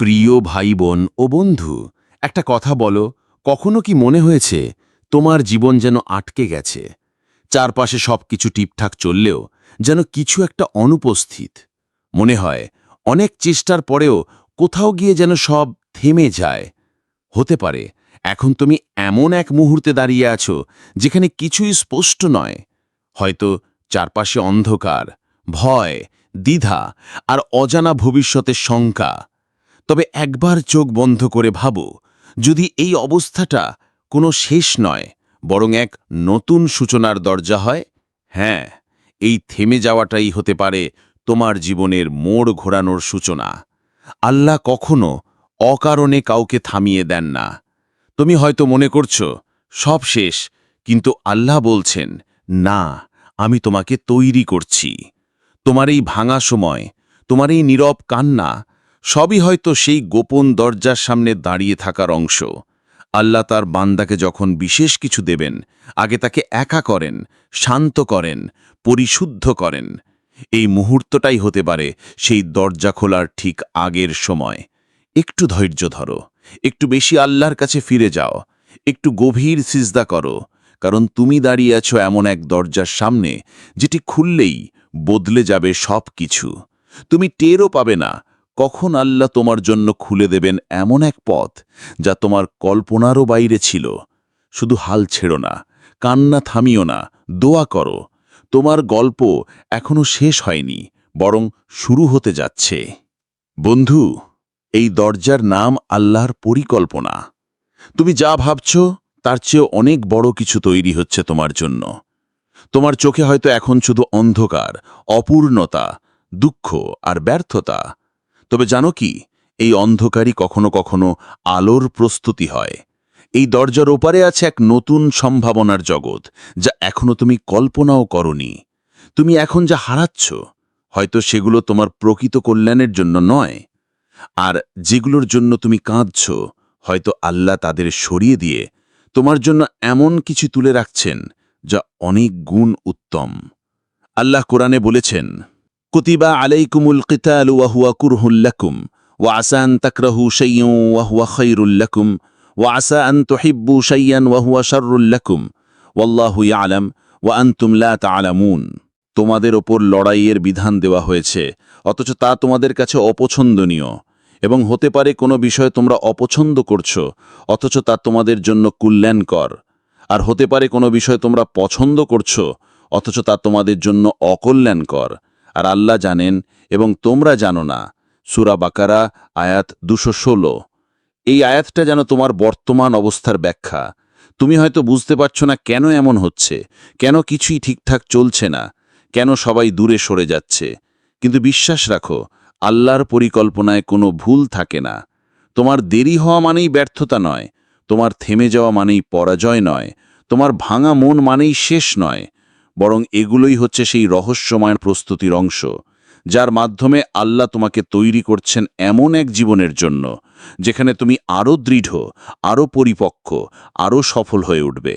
প্রিয় ভাই বোন ও বন্ধু, একটা কথা বলো, কখনো কি মনে হয়েছে তোমার জীবন যেন আটকে গেছে? চারপাশে সব কিছু ঠিকঠাক চললেও যেন কিছু একটা অনুপস্থিত। মনে হয় অনেক চেষ্টার পরেও কোথাও গিয়ে যেন সব থেমে যায়। হতে পারে, এখন তুমি এমন এক মুহূর্তে দাঁড়িয়ে আছো যেখানে কিছুই স্পষ্ট নয়। হয়তো চারপাশে অন্ধকার, ভয়, দ্বিধা আর অজানা ভবিষ্যতের শঙ্কা। তবে একবার চোখ বন্ধ করে ভাবো, যদি এই অবস্থাটা কোনো শেষ নয়, বরং এক নতুন সূচনার দরজা হয় হ্যাঁ এই থেমে যাওয়াটাই হতে পারে তোমার জীবনের মোড় ঘোরানোর সূচনা। আল্লাহ কখনো অকারণে কাউকে থামিয়ে দেন না। তুমি হয়তো মনে করছ, সব শেষ, কিন্তু আল্লাহ বলছেন, না, আমি তোমাকে তৈরি করছি। তোমার এই ভাঙা সময়, তোমার এই নীরব কান্না সবই হয়তো সেই গোপন দরজার সামনে দাঁড়িয়ে থাকার অংশ। আল্লাহ তার বান্দাকে যখন বিশেষ কিছু দেবেন, আগে তাকে একা করেন, শান্ত করেন, পরিশুদ্ধ করেন। এই মুহূর্তটাই হতে পারে সেই দরজা খোলার ঠিক আগের সময়। একটু ধৈর্য ধরো, একটু বেশি আল্লাহর কাছে ফিরে যাও, একটু গভীর সিজদা করো, কারণ তুমি দাঁড়িয়ে আছো এমন এক দরজার সামনে, যেটি খুললেই বদলে যাবে সব কিছু তুমি টেরও পাবে না কখন আল্লাহ তোমার জন্য খুলে দেবেন এমন এক পথ যা তোমার কল্পনারও বাইরে ছিল? শুধু হাল ছেড়ো না, কান্না থামিও না, দোয়া করো। তোমার গল্প এখনও শেষ হয়নি, বরং শুরু হতে যাচ্ছে। বন্ধু, এই দরজার নাম আল্লাহর পরিকল্পনা। তুমি যা ভাবছ, তার চেয়ে অনেক বড় কিছু তৈরি হচ্ছে তোমার জন্য। তোমার চোখে হয়তো এখন শুধু অন্ধকার, অপূর্ণতা, দুঃখ আর ব্যর্থতা। তবে জানো কি, এই অন্ধকারই কখনো কখনো আলোর প্রস্তুতি হয়। এই দরজার ওপারে আছে এক নতুন সম্ভাবনার জগৎ, যা এখনও তুমি কল্পনাও করনি। তুমি এখন যা হারাচ্ছ, হয়তো সেগুলো তোমার প্রকৃত কল্যাণের জন্য নয়। আর যেগুলোর জন্য তুমি কাঁদছ, হয়তো আল্লাহ তাদের সরিয়ে দিয়ে তোমার জন্য এমন কিছু তুলে রাখছেন, যা অনেক গুণ উত্তম। আল্লাহ কোরআনে বলেছেন কুতিবা আলাইকুমুল কিতাল ওয়াহুয়া কুরহুল্লাকুম ওয়াসা আন তাকরাহু শাইয়্যান ওয়াহুয়া খায়রুল্লাকুম ওয়াসা আন তুহিব্বু শাইয়্যান ওয়াহুয়া শাররুল্লাকুম ওয়াল্লাহু ইয়ালাম, ওয়া আনতুম লা তা'লামুন তোমাদের ওপর লড়াইয়ের বিধান দেওয়া হয়েছে, অথচ তা তোমাদের কাছে অপছন্দনীয়, এবং হতে পারে কোনো বিষয় তোমরা অপছন্দ করছ, অথচ তা তোমাদের জন্য কল্যাণকর। আর হতে পারে কোনো বিষয় তোমরা পছন্দ করছ, অথচ তা তোমাদের জন্য অকল্যাণকর। আর আল্লাহ জানেন এবং তোমরা জানো না। সুরা বাকারা, আয়াত দুশো ষোলো। এই আয়াতটা যেন তোমার বর্তমান অবস্থার ব্যাখ্যা। তুমি হয়তো বুঝতে পারছ না কেন এমন হচ্ছে, কেন কিছুই ঠিকঠাক চলছে না, কেন সবাই দূরে সরে যাচ্ছে। কিন্তু বিশ্বাস রাখো, আল্লাহর পরিকল্পনায় কোনো ভুল থাকে না। তোমার দেরি হওয়া মানেই ব্যর্থতা নয়, তোমার থেমে যাওয়া মানেই পরাজয় নয়, তোমার ভাঙা মন মানেই শেষ নয়। বরং এগুলোই হচ্ছে সেই রহস্যময় প্রস্তুতির অংশ, যার মাধ্যমে আল্লাহ তোমাকে তৈরি করছেন এমন এক জীবনের জন্য, যেখানে তুমি আরও দৃঢ়, আরও পরিপক্ক, আরও সফল হয়ে উঠবে।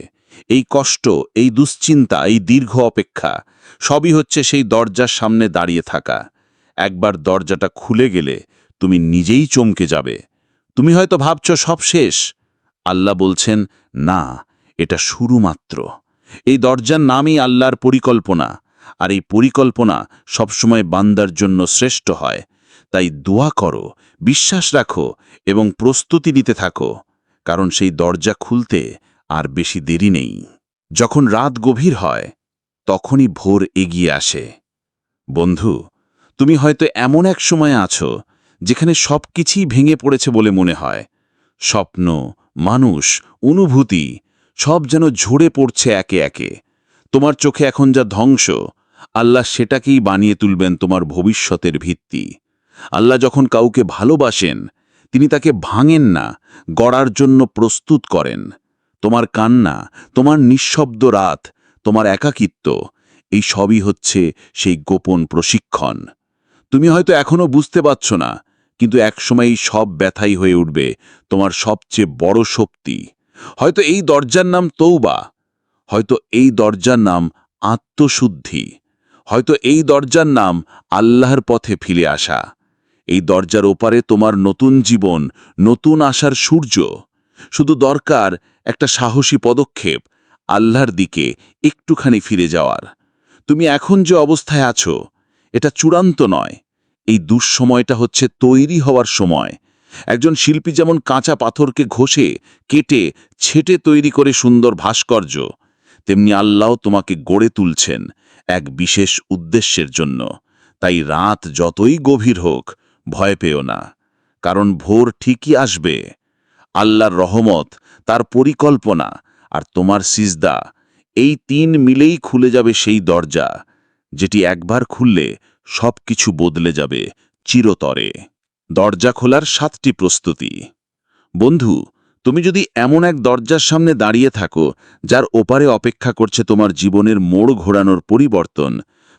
এই কষ্ট, এই দুশ্চিন্তা, এই দীর্ঘ অপেক্ষা সবই হচ্ছে সেই দরজার সামনে দাঁড়িয়ে থাকা। একবার দরজাটা খুলে গেলে তুমি নিজেই চমকে যাবে। তুমি হয়তো ভাবছ, সব শেষ। আল্লাহ বলছেন, না, এটা শুরু মাত্র এই দরজার নামই আল্লাহর পরিকল্পনা, আর এই পরিকল্পনা সবসময় বান্দার জন্য শ্রেষ্ঠ হয়। তাই দোয়া করো, বিশ্বাস রাখো এবং প্রস্তুতি নিতে থাকো, কারণ সেই দরজা খুলতে আর বেশি দেরি নেই। যখন রাত গভীর হয়, তখনই ভোর এগিয়ে আসে। বন্ধু, তুমি হয়তো এমন এক সময় আছো যেখানে সব কিছুই ভেঙে পড়েছে বলে মনে হয়। স্বপ্ন, মানুষ, অনুভূতি সব যেন ঝরে পড়ছে একে একে। তোমার চোখে এখন যা ধ্বংস, আল্লাহ সেটাকেই বানিয়ে তুলবেন তোমার ভবিষ্যতের ভিত্তি। আল্লাহ যখন কাউকে ভালোবাসেন, তিনি তাকে ভাঙেন না, গড়ার জন্য প্রস্তুত করেন। তোমার কান্না, তোমার নিঃশব্দ রাত, তোমার একাকিত্ব, এই সবই হচ্ছে সেই গোপন প্রশিক্ষণ। তুমি হয়তো এখনও বুঝতে পারছ না, কিন্তু একসময় সব ব্যথাই হয়ে উঠবে, তোমার সবচেয়ে বড় শক্তি। হয়তো এই দরজার নাম তৌবা হয়তো এই দরজার নাম আত্মশুদ্ধি, হয়তো এই দরজার নাম আল্লাহর পথে ফিরে আসা। এই দরজার ওপারে তোমার নতুন জীবন, নতুন আশার সূর্য। শুধু দরকার একটা সাহসী পদক্ষেপ, আল্লাহর দিকে একটুখানি ফিরে যাওয়ার। তুমি এখন যে অবস্থায় আছো, এটা চূড়ান্ত নয়। এই দুঃসময়টা হচ্ছে তৈরি হওয়ার সময়। একজন শিল্পী যেমন কাঁচা পাথরকে ঘষে, কেটে, ছেটে তৈরি করে সুন্দর ভাস্কর্য, তেমনি আল্লাহ তোমাকে গড়ে তুলছেন এক বিশেষ উদ্দেশ্যের জন্য। তাই রাত যতই গভীর হোক, ভয় পেও না, কারণ ভোর ঠিকই আসবে। আল্লাহর রহমত, তার পরিকল্পনা আর তোমার সিজদা, এই তিন মিলেই খুলে যাবে সেই দরজা, যেটি একবার খুললে সব কিছু বদলে যাবে চিরতরে। দরজা খোলার সাতটি প্রস্তুতি। বন্ধু, তুমি যদি এমন এক দরজার সামনে দাঁড়িয়ে থাকো, যার ওপারে অপেক্ষা করছে তোমার জীবনের মোড় ঘোরানোর পরিবর্তন,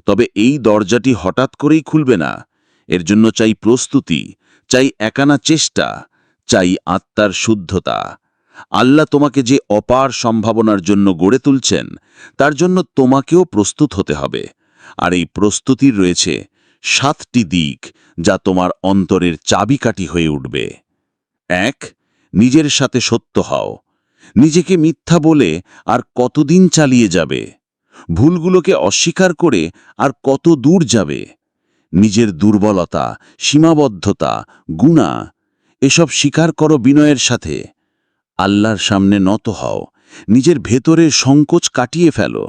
তবে এই দরজাটি হঠাৎ করেই খুলবে না। এর জন্য চাই প্রস্তুতি, চাই একানা চেষ্টা, চাই আত্মার শুদ্ধতা। আল্লাহ তোমাকে যে অপার সম্ভাবনার জন্য গড়ে তুলছেন, তার জন্য তোমাকেও প্রস্তুত হতে হবে। আর এই প্রস্তুতির রয়েছে সাতটি দিক যা তোমার অন্তরের চাবিকাঠি হয়ে উঠবে। এক, নিজের সাথে সত্য হও। নিজেকে মিথ্যা বলে আর কতদিন চালিয়ে যাবে? ভুলগুলোকে অস্বীকার করে আর কত দূর যাবে? নিজের দুর্বলতা, সীমাবদ্ধতা, গুণা, এসব স্বীকার করো বিনয়ের সাথে। আল্লাহর সামনে নত হও। নিজের ভেতরের সংকোচ কাটিয়ে ফেলো।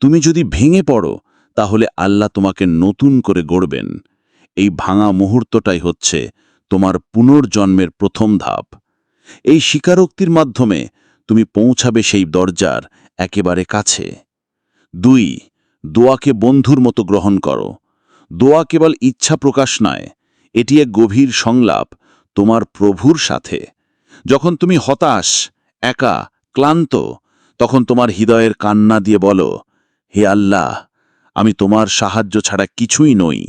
তুমি যদি ভেঙে পড়ো তাহলে আল্লাহ তোমাকে নতুন করে গড়বেন। এই ভাঙা মুহূর্তটাই হচ্ছে তোমার পুনর্জন্মের প্রথম ধাপ। এই স্বীকারোক্তির মাধ্যমে তুমি পৌঁছাবে সেই দরজার একেবারে কাছে। দুই, দোয়াকে বন্ধুর মতো গ্রহণ করো। দোয়া কেবল ইচ্ছা প্রকাশ নয়, এটি এক গভীর সংলাপ তোমার প্রভুর সাথে। যখন তুমি হতাশ, একা, ক্লান্ত, তখন তোমার হৃদয়ের কান্না দিয়ে বলো, হে আল্লাহ আমি তোমার সাহায্য ছাড়া কিছুই নই।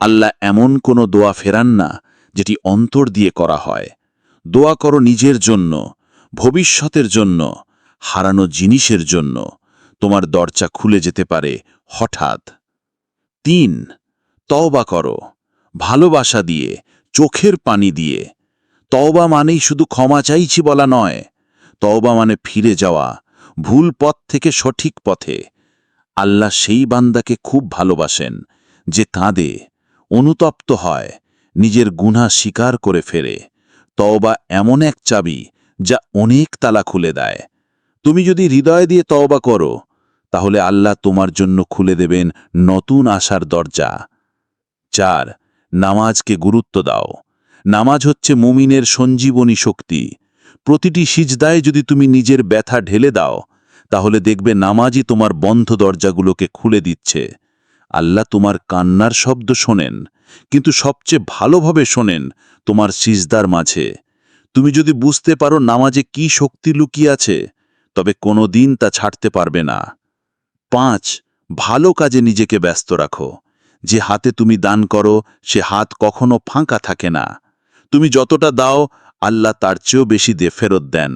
আল্লাহ এমন কোনো দোয়া ফেরান না, যেটি অন্তর দিয়ে করা হয়। দোয়া করো নিজের জন্য, ভবিষ্যতের জন্য, হারানো জিনিসের জন্য। তোমার দরজা খুলে যেতে পারে, হঠাৎ। তিন, তওবা করো, ভালোবাসা দিয়ে, চোখের পানি দিয়ে। তওবা মানেই শুধু ক্ষমা চাইছি বলা নয়। তওবা মানে ফিরে যাওয়া, ভুল পথ থেকে সঠিক পথে। আল্লাহ সেই বান্দাকে খুব ভালোবাসেন, যে কাঁদে, অনুতপ্ত হয়, নিজের গুণা স্বীকার করে ফেরে। তওবা এমন এক চাবি যা অনেক তালা খুলে দেয়। তুমি যদি হৃদয় দিয়ে তওবা করো, তাহলে আল্লাহ তোমার জন্য খুলে দেবেন নতুন আশার দরজা। চার, নামাজকে গুরুত্ব দাও। নামাজ হচ্ছে মুমিনের সঞ্জীবনী শক্তি। প্রতিটি সিজদায় যদি তুমি নিজের ব্যথা ঢেলে দাও তাহলে দেখবে নামাজই তোমার বন্ধ দরজাগুলোকে খুলে দিচ্ছে। আল্লাহ তোমার কান্নার শব্দ শোনেন, কিন্তু সবচেয়ে ভালোভাবে শোনেন তোমার সিজদার মাঝে। তুমি যদি বুঝতে পারো নামাজে কি শক্তি লুকিয়ে আছে, তবে কোনো দিন তা ছাড়তে পারবে না। পাঁচ, ভালো কাজে নিজেকে ব্যস্ত রাখো। যে হাতে তুমি দান করো, সে হাত কখনো ফাঁকা থাকে না। তুমি যতটা দাও, আল্লাহ তার চেয়েও বেশি দিয়ে ফেরত দেন।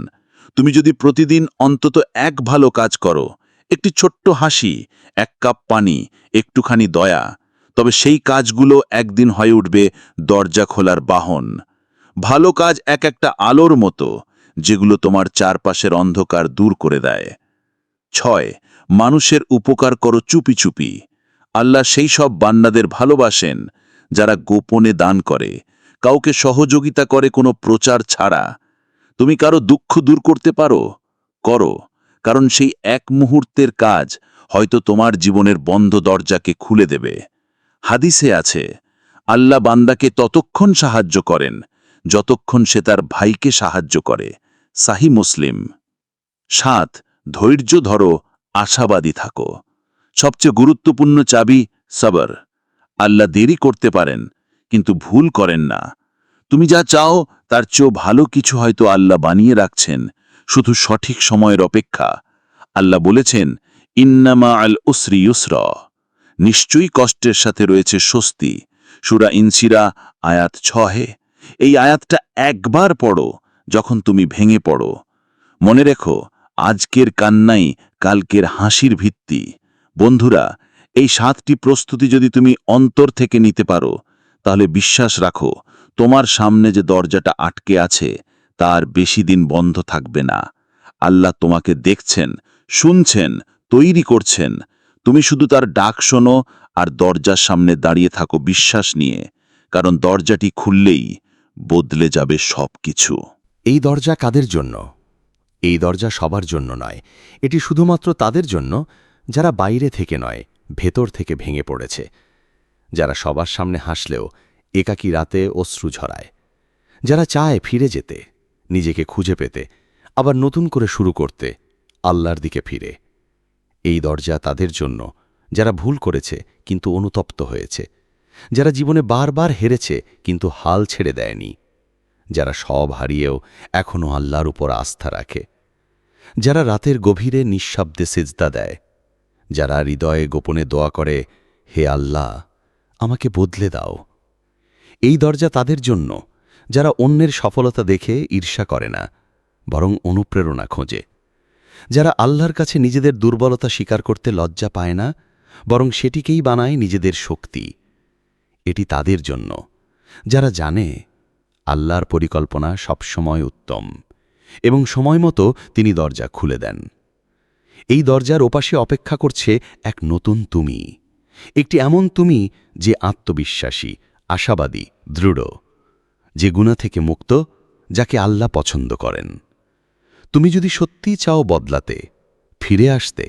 তুমি যদি প্রতিদিন অন্তত এক ভালো কাজ করো, একটি ছোট্ট হাসি, এক কাপ পানি, একটুখানি দয়া, তবে সেই কাজগুলো একদিন হয়ে উঠবে দরজা খোলার বাহন। ভালো কাজ এক একটা আলোর মতো, যেগুলো তোমার চারপাশের অন্ধকার দূর করে দেয়। ছয়, মানুষের উপকার করো চুপি চুপি। আল্লাহ সেই সব বান্নাদের ভালোবাসেন, যারা গোপনে দান করে। কাউকে সহযোগিতা করে কোনো প্রচার ছাড়া তুমি কারও দুঃখ দূর করতে পারো, করো, কারণ সেই এক মুহূর্তের কাজ হয়তো তোমার জীবনের বন্ধ দরজাকে খুলে দেবে। হাদিসে আছে, আল্লাহ বান্দাকে ততক্ষণ সাহায্য করেন, যতক্ষণ সে তার ভাইকে সাহায্য করে। সাহি মুসলিম। সাত, ধৈর্য ধরো, আশাবাদী থাকো। সবচেয়ে গুরুত্বপূর্ণ চাবি, সবর। আল্লাহ দেরি করতে পারেন, কিন্তু ভুল করেন না। তুমি যা চাও তার চেয়েও ভালো কিছু হয়তো আল্লাহ বানিয়ে রাখছেন, শুধু সঠিক সময়ের অপেক্ষা। আল্লাহ বলেছেন, ইন্নামা আল উসরি ইউসর। নিশ্চয়ই কষ্টের সাথে রয়েছে স্বস্তি। সুরা ইনসিরা আয়াত ছহে এই আয়াতটা একবার পড়ো, যখন তুমি ভেঙে পড়ো। মনে রেখো, আজকের কান্নাই কালকের হাসির ভিত্তি। বন্ধুরা, এই সাতটি প্রস্তুতি যদি তুমি অন্তর থেকে নিতে পারো, তাহলে বিশ্বাস রাখো তোমার সামনে যে দরজাটা আটকে আছে, তার বেশি দিন বন্ধ থাকবে না। আল্লাহ তোমাকে দেখছেন, শুনছেন, তৈরি করছেন। তুমি শুধু তার ডাক শোনো আর দরজার সামনে দাঁড়িয়ে থাকো বিশ্বাস নিয়ে, কারণ দরজাটি খুললেই বদলে যাবে সবকিছু। এই দরজা কাদের জন্য? এই দরজা সবার জন্য নয়। এটি শুধুমাত্র তাদের জন্য, যারা বাইরে থেকে নয়, ভেতর থেকে ভেঙে পড়েছে। যারা সবার সামনে হাসলেও একাকী রাতে অশ্রু ঝরায়। যারা চায় ফিরে যেতে, নিজেকে খুঁজে পেতে, আবার নতুন করে শুরু করতে, আল্লাহর দিকে ফিরে। এই দরজা তাদের জন্য, যারা ভুল করেছে, কিন্তু অনুতপ্ত হয়েছে। যারা জীবনে বারবার হেরেছে, কিন্তু হাল ছেড়ে দেয়নি। যারা সব হারিয়েও এখনও আল্লাহর উপর আস্থা রাখে। যারা রাতের গভীরে নিঃশব্দে সেজদা দেয়। যারা হৃদয়ে গোপনে দোয়া করে, হে আল্লাহ, আমাকে বদলে দাও। এই দরজা তাদের জন্য, যারা অন্যের সফলতা দেখে ঈর্ষা করে না, বরং অনুপ্রেরণা খোঁজে। যারা আল্লাহর কাছে নিজেদের দুর্বলতা স্বীকার করতে লজ্জা পায় না, বরং সেটিকেই বানায় নিজেদের শক্তি। এটি তাদের জন্য। যারা জানে, আল্লাহর পরিকল্পনা সবসময় উত্তম এবং সময় মতো তিনি দরজা খুলে দেন। এই দরজার ওপাশে অপেক্ষা করছে এক নতুন তুমি। একটি এমন তুমি যে আত্মবিশ্বাসী আশাবাদী, দৃঢ়, যে গুণা থেকে মুক্ত, যাকে আল্লাহ পছন্দ করেন। তুমি যদি সত্যিই চাও বদলাতে, ফিরে আসতে,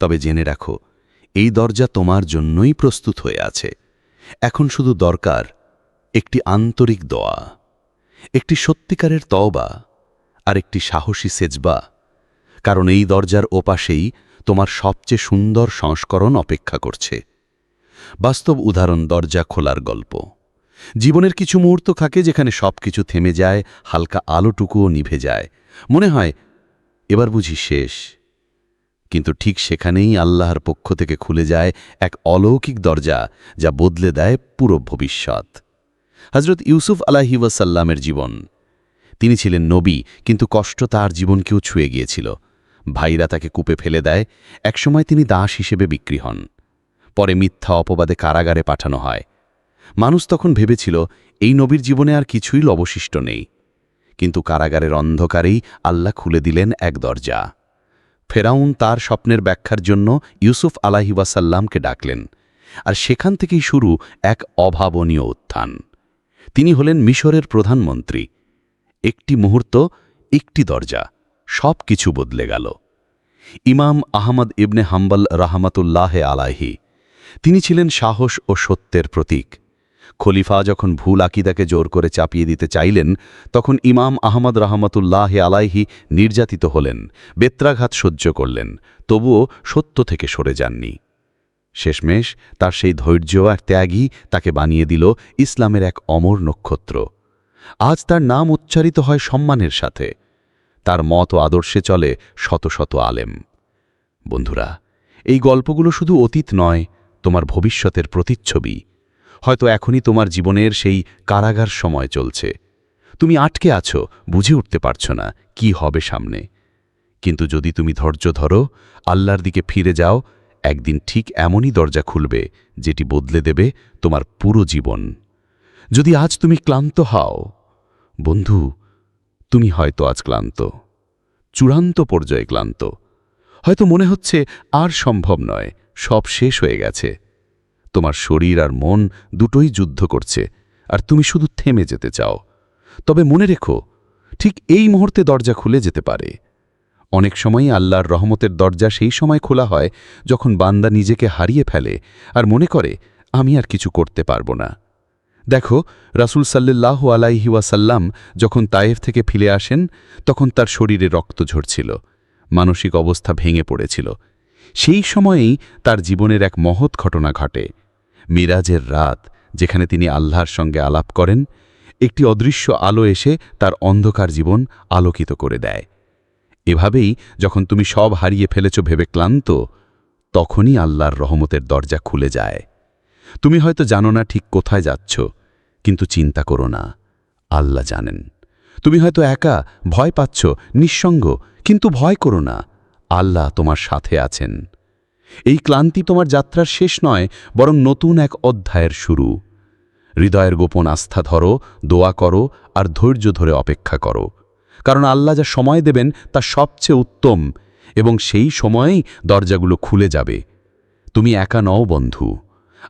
তবে জেনে রাখো, এই দরজা তোমার জন্যই প্রস্তুত হয়ে আছে। এখন শুধু দরকার, একটি আন্তরিক দোয়া, একটি সত্যিকারের তওবা, আর একটি সাহসী সেজবা, কারণ এই দরজার ওপাশেই তোমার সবচেয়ে সুন্দর সংস্করণ অপেক্ষা করছে। বাস্তব উদাহরণ দরজা খোলার গল্প। জীবনের কিছু মুহূর্ত থাকে যেখানে সবকিছু থেমে যায়, হালকা আলোটুকুও নিভে যায়। মনে হয়, এবার বুঝি শেষ। কিন্তু ঠিক সেখানেই আল্লাহর পক্ষ থেকে খুলে যায় এক অলৌকিক দরজা, যা বদলে দেয় পুরো ভবিষ্যৎ। হজরত ইউসুফ আলাহি ওয়াসাল্লামের জীবন। তিনি ছিলেন নবী, কিন্তু কষ্ট তার জীবনকেও ছুঁয়ে গিয়েছিল। ভাইরা তাকে কূপে ফেলে দেয়। একসময় তিনি দাস হিসেবে বিক্রি হন। পরে মিথ্যা অপবাদে কারাগারে পাঠানো হয়। মানুষ তখন ভেবেছিল, এই নবীর জীবনে আর কিছুই অবশিষ্ট নেই। কিন্তু কারাগারের অন্ধকারেই আল্লাহ খুলে দিলেন এক দরজা। ফেরাউন তার স্বপ্নের ব্যাখ্যার জন্য ইউসুফ আলাহিবাসাল্লামকে ডাকলেন। আর সেখান থেকেই শুরু এক অভাবনীয় উত্থান। তিনি হলেন মিশরের প্রধানমন্ত্রী। একটি মুহূর্ত, একটি দরজা সব কিছু বদলে গেল। ইমাম আহমদ ইবনে হাম্বল রাহমাতুল্লাহে আলাহি তিনি ছিলেন সাহস ও সত্যের প্রতীক। খলিফা যখন ভুল আকিদাকে জোর করে চাপিয়ে দিতে চাইলেন, তখন ইমাম আহমদ রহমতুল্লাহ আলাইহি নির্যাতিত হলেন, বেত্রাঘাত সহ্য করলেন, তবুও সত্য থেকে সরে যাননি। শেষমেশ তার সেই ধৈর্য আর ত্যাগই তাকে বানিয়ে দিল ইসলামের এক অমর নক্ষত্র। আজ তার নাম উচ্চারিত হয় সম্মানের সাথে। তার মত ও আদর্শে চলে শত শত আলেম। বন্ধুরা, এই গল্পগুলো শুধু অতীত নয় তোমার ভবিষ্যতের প্রতিচ্ছবি। হয়তো এখনই তোমার জীবনের সেই কারাগার সময় চলছে। তুমি আটকে আছো, বুঝে উঠতে পারছ না কি হবে সামনে। কিন্তু যদি তুমি ধৈর্য ধরো, আল্লাহর দিকে ফিরে যাও, একদিন ঠিক এমনই দরজা খুলবে, যেটি বদলে দেবে তোমার পুরো জীবন। যদি আজ তুমি ক্লান্ত হও, বন্ধু, তুমি হয়তো আজ ক্লান্ত। চূড়ান্ত পর্যায়ে ক্লান্ত। হয়তো মনে হচ্ছে আর সম্ভব নয় সব শেষ হয়ে গেছে। তোমার শরীর আর মন দুটোই যুদ্ধ করছে, আর তুমি শুধু থেমে যেতে চাও। তবে মনে রেখো, ঠিক এই মুহূর্তে দরজা খুলে যেতে পারে। অনেক সময়ই আল্লাহর রহমতের দরজা সেই সময় খোলা হয় যখন বান্দা নিজেকে হারিয়ে ফেলে আর মনে করে, আমি আর কিছু করতে পারব না। দেখো, রাসুল সাল্লাহ আলাইহি ওয়াসাল্লাম যখন তায়েফ থেকে ফিরে আসেন, তখন তার শরীরে রক্ত ঝরছিল, মানসিক অবস্থা ভেঙে পড়েছিল। সেই সময়েই তার জীবনের এক মহৎ ঘটনা ঘটে। মিরাজের রাত, যেখানে তিনি আল্লাহর সঙ্গে আলাপ করেন, একটি অদৃশ্য আলো এসে তার অন্ধকার জীবন আলোকিত করে দেয়। এভাবেই যখন তুমি সব হারিয়ে ফেলেছ ভেবে ক্লান্ত, তখনই আল্লাহর রহমতের দরজা খুলে যায়। তুমি হয়তো জানো না ঠিক কোথায় যাচ্ছ, কিন্তু চিন্তা করো না, আল্লাহ জানেন। তুমি হয়তো একা, ভয় পাচ্ছ, নিঃসঙ্গ, কিন্তু ভয় করো না। আল্লাহ তোমার সাথে আছেন। এই ক্লান্তি তোমার যাত্রার শেষ নয়, বরং নতুন এক অধ্যায়ের শুরু। হৃদয়ের গোপন আস্থা ধরো, দোয়া করো, আর ধৈর্য ধরে অপেক্ষা করো। কারণ আল্লাহ যা সময় দেবেন, তা সবচেয়ে উত্তম, এবং সেই সময়েই দরজাগুলো খুলে যাবে। তুমি একা নও বন্ধু।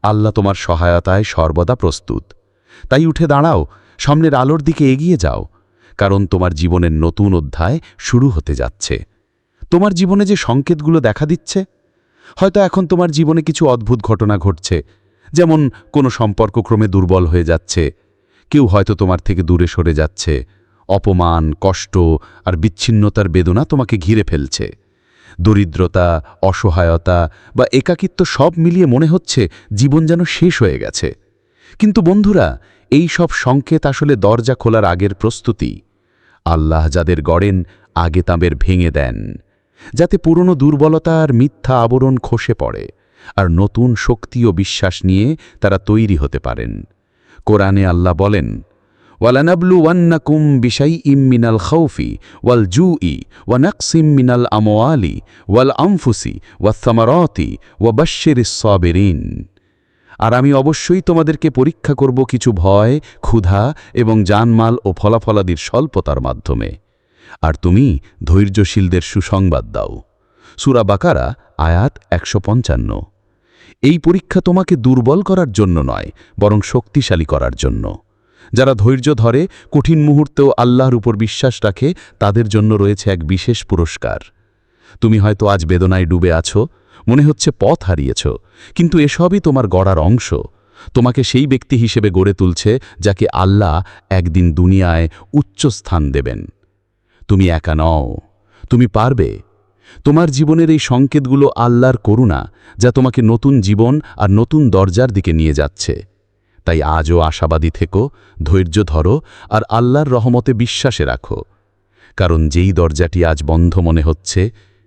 আল্লাহ তোমার সহায়তায় সর্বদা প্রস্তুত। তাই উঠে দাঁড়াও, সামনের আলোর দিকে এগিয়ে যাও, কারণ তোমার জীবনের নতুন অধ্যায় শুরু হতে যাচ্ছে। তোমার জীবনে যে সংকেতগুলো দেখা দিচ্ছে? হয়তো এখন তোমার জীবনে কিছু অদ্ভুত ঘটনা ঘটছে, যেমন কোনো সম্পর্ক ক্রমে দুর্বল হয়ে যাচ্ছে, কেউ হয়তো তোমার থেকে দূরে সরে যাচ্ছে, অপমান, কষ্ট আর বিচ্ছিন্নতার বেদনা তোমাকে ঘিরে ফেলছে। দরিদ্রতা, অসহায়তা বা একাকিত্ব সব মিলিয়ে মনে হচ্ছে জীবন যেন শেষ হয়ে গেছে। কিন্তু বন্ধুরা, এই সব সংকেত আসলে দরজা খোলার আগের প্রস্তুতি। আল্লাহ যাদের গড়েন, আগে তাঁবের ভেঙে দেন। যাতে পুরনো দুর্বলতা আর মিথ্যা আবরণ খসে পড়ে, আর নতুন শক্তি ও বিশ্বাস নিয়ে তারা তৈরি হতে পারেন। কোরআনে আল্লাহ বলেন, ওয়ালানাবলুওয়ান্নাকুম বিশাইইম মিনাল খাউফি ওয়াল জুই ওয়া নাকসিম মিনাল আমওয়ালি ওয়াল আনফুসি ওয়া সামারতি ওয়া বাশশিরিস সাবিরিন। আর আমি অবশ্যই তোমাদেরকে পরীক্ষা করব কিছু ভয়, ক্ষুধা এবং জানমাল ও ফলাফলাদির স্বল্পতার মাধ্যমে। আর তুমি ধৈর্যশীলদের সুসংবাদ দাও। সুরা বাকারা, আয়াত একশো পঞ্চান্ন। এই পরীক্ষা তোমাকে দুর্বল করার জন্য নয়, বরং শক্তিশালী করার জন্য। যারা ধৈর্য ধরে, কঠিন মুহূর্তেও আল্লাহর উপর বিশ্বাস রাখে, তাদের জন্য রয়েছে এক বিশেষ পুরস্কার। তুমি হয়তো আজ বেদনায় ডুবে আছো, মনে হচ্ছে পথ হারিয়েছ, কিন্তু এসবই তোমার গড়ার অংশ। তোমাকে সেই ব্যক্তি হিসেবে গড়ে তুলছে, যাকে আল্লাহ একদিন দুনিয়ায় উচ্চ স্থান দেবেন। তুমি একা নও, তুমি পারবে। তোমার জীবনের এই সংকেতগুলো আল্লাহর করুণা, যা তোমাকে নতুন জীবন আর নতুন দরজার দিকে নিয়ে যাচ্ছে। তাই আজও আশাবাদী থেকো, ধৈর্য ধরো আর আল্লাহর রহমতে বিশ্বাসে রাখো। কারণ যেই দরজাটি আজ বন্ধ মনে হচ্ছে,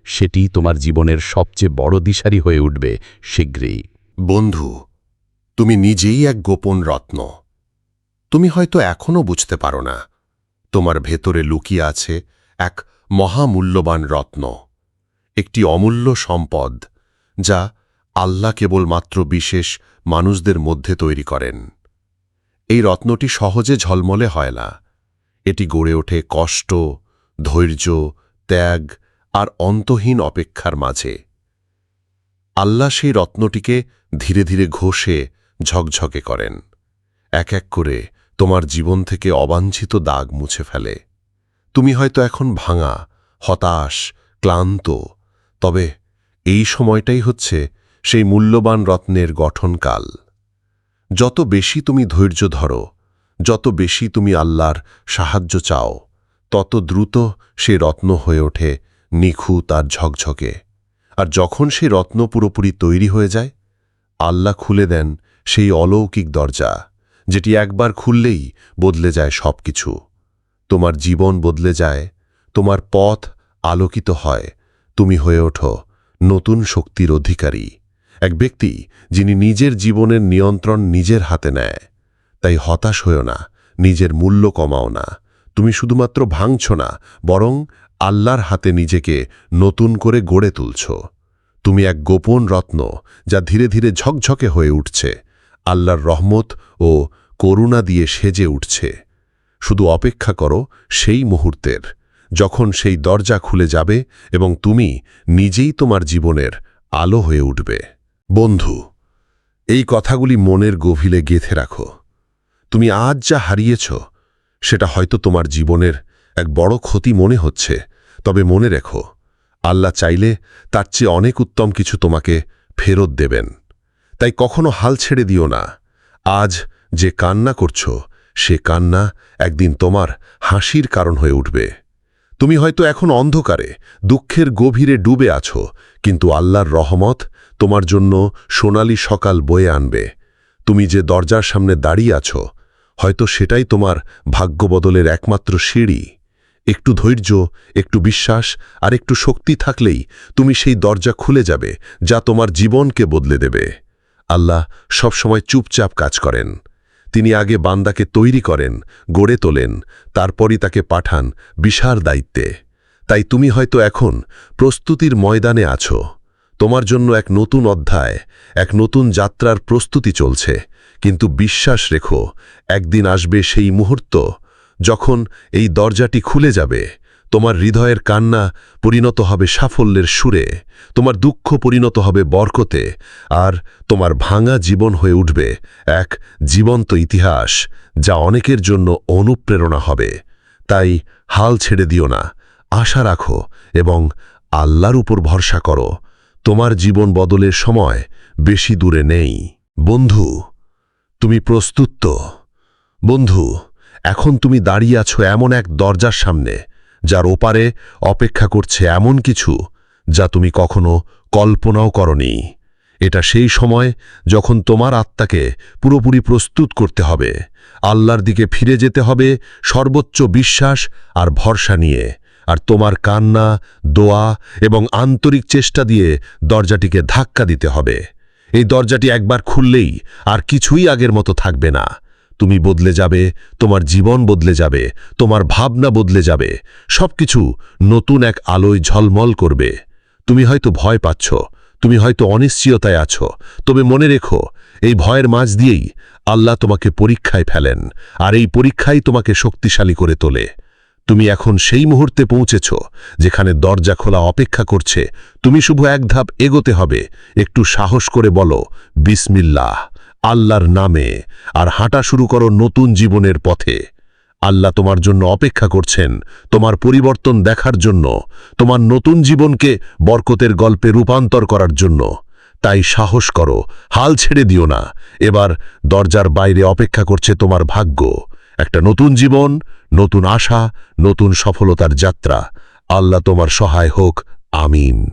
সেটি তোমার জীবনের সবচেয়ে বড় দিশারি হয়ে উঠবে শীঘ্রই। বন্ধু, তুমি নিজেই এক গোপন রত্ন। তুমি হয়তো এখনও বুঝতে পারো না। তোমার ভেতরে লুকিয়ে আছে এক মহামূল্যবান রত্ন, একটি অমূল্য সম্পদ যা আল্লাহ কেবলমাত্র বিশেষ মানুষদের মধ্যে তৈরি করেন। এই রত্নটি সহজে ঝলমলে হয় না। এটি গড়ে ওঠে কষ্ট, ধৈর্য, ত্যাগ আর অন্তহীন অপেক্ষার মাঝে। আল্লাহ সেই রত্নটিকে ধীরে ধীরে ঘষে ঝকঝকে করেন। এক এক করে তোমার জীবন থেকে অবাঞ্ছিত দাগ মুছে ফেলে। তুমি হয়তো এখন ভাঙা, হতাশ, ক্লান্ত, তবে এই সময়টাই হচ্ছে সেই মূল্যবান রত্নের গঠনকাল। যত বেশি তুমি ধৈর্য ধরো, যত বেশি তুমি আল্লাহর সাহায্য চাও, তত দ্রুত সে রত্ন হয়ে ওঠে নিখুঁত আর ঝকঝকে। আর যখন সে রত্ন পুরোপুরি তৈরি হয়ে যায়, আল্লাহ খুলে দেন সেই অলৌকিক দরজা। যেটি একবার খুললেই বদলে যায় সবকিছু। তোমার জীবন বদলে যায়, তোমার পথ আলোকিত হয়, তুমি হয়ে ওঠো নতুন শক্তির অধিকারী। এক ব্যক্তি যিনি নিজের জীবনের নিয়ন্ত্রণ নিজের হাতে নেয়। তাই হতাশ হয়েও না, নিজের মূল্য কমাও না। তুমি শুধুমাত্র ভাঙছ না, বরং আল্লাহর হাতে নিজেকে নতুন করে গড়ে তুলছ। তুমি এক গোপন রত্ন যা ধীরে ধীরে ঝকঝকে হয়ে উঠছে। আল্লাহর রহমত ও করুণা দিয়ে সেজে উঠছে। শুধু অপেক্ষা করো সেই মুহূর্তের, যখন সেই দরজা খুলে যাবে এবং তুমি নিজেই তোমার জীবনের আলো হয়ে উঠবে। বন্ধু, এই কথাগুলি মনের গভীরে গেথে রাখো। তুমি আজ যা হারিয়েছ, সেটা হয়তো তোমার জীবনের এক বড় ক্ষতি মনে হচ্ছে। তবে মনে রেখো, আল্লাহ চাইলে তার চেয়ে অনেক উত্তম কিছু তোমাকে ফেরত দেবেন। তাই কখনো হাল ছেড়ে দিও না। আজ যে কান্না করছ, সে কান্না একদিন তোমার হাসির কারণ হয়ে উঠবে। তুমি হয়তো এখন অন্ধকারে, দুঃখের গভীরে ডুবে আছো, কিন্তু আল্লাহর রহমত তোমার জন্য সোনালি সকাল বয়ে আনবে। তুমি যে দরজার সামনে দাঁড়িয়ে আছো, হয়তো সেটাই তোমার ভাগ্যবদলের একমাত্র সিঁড়ি। একটু ধৈর্য, একটু বিশ্বাস আর একটু শক্তি থাকলেই তুমি সেই দরজা খুলে যাবে, যা তোমার জীবনকে বদলে দেবে। আল্লাহ সবসময় চুপচাপ কাজ করেন। তিনি আগে বান্দাকে তৈরি করেন, গড়ে তোলেন, তারপরই তাকে পাঠান বিশাল দায়িত্বে। তাই তুমি হয়তো এখন প্রস্তুতির ময়দানে আছো। তোমার জন্য এক নতুন অধ্যায়, এক নতুন যাত্রার প্রস্তুতি চলছে। কিন্তু বিশ্বাস রেখো, একদিন আসবে সেই মুহূর্ত যখন এই দরজাটি খুলে যাবে। তোমার হৃদয়ের কান্না পরিণত হবে সাফল্যের সুরে, তোমার দুঃখ পরিণত হবে বরকতে, আর তোমার ভাঙা জীবন হয়ে উঠবে এক জীবন্ত ইতিহাস, যা অনেকের জন্য অনুপ্রেরণা হবে। তাই হাল ছেড়ে দিও না, আশা রাখো এবং আল্লাহর উপর ভরসা করো। তোমার জীবন বদলের সময় বেশি দূরে নেই। বন্ধু, তুমি প্রস্তুত বন্ধু, এখন তুমি দাঁড়িয়ে আছো এমন এক দরজার সামনে। যার ওপারে অপেক্ষা করছে এমন কিছু যা তুমি কখনো কল্পনাও করনি। এটা সেই সময় যখন তোমার আত্মাকে পুরোপুরি প্রস্তুত করতে হবে, আল্লাহর দিকে ফিরে যেতে হবে, সর্বোচ্চ বিশ্বাস আর ভরসা নিয়ে, আর তোমার কান্না, দোয়া এবং আন্তরিক চেষ্টা দিয়ে দরজাটিকে ধাক্কা দিতে হবে। এই দরজাটি একবার খুললেই আর কিছুই আগের মতো থাকবে না। তুমি বদলে যাবে, তোমার জীবন বদলে যাবে, তোমার ভাবনা বদলে যাবে, সবকিছু নতুন এক আলোয় ঝলমল করবে। তুমি হয়তো ভয় পাচ্ছ, তুমি হয়তো অনিশ্চয়তায় আছো, তবে মনে রেখো, এই ভয়ের মাঝ দিয়েই আল্লাহ তোমাকে পরীক্ষায় ফেলেন, আর এই পরীক্ষাই তোমাকে শক্তিশালী করে তোলে। তুমি এখন সেই মুহূর্তে পৌঁছেছ, যেখানে দরজা খোলা অপেক্ষা করছে। তুমি শুধু এক ধাপ এগোতে হবে, একটু সাহস করে বলো, বিসমিল্লাহ। আল্লাহর নামে। আর হাঁটা শুরু করো নতুন জীবনের পথে। আল্লাহ তোমার জন্য অপেক্ষা করছেন, তোমার পরিবর্তন দেখার জন্য, তোমার নতুন জীবনকে বরকতের গল্পে রূপান্তর করার জন্য। তাই সাহস করো, হাল ছেড়ে দিও না। এবার দরজার বাইরে অপেক্ষা করছে তোমার ভাগ্য। একটা নতুন জীবন, নতুন আশা, নতুন সফলতার যাত্রা। আল্লাহ তোমার সহায় হোক, আমিন।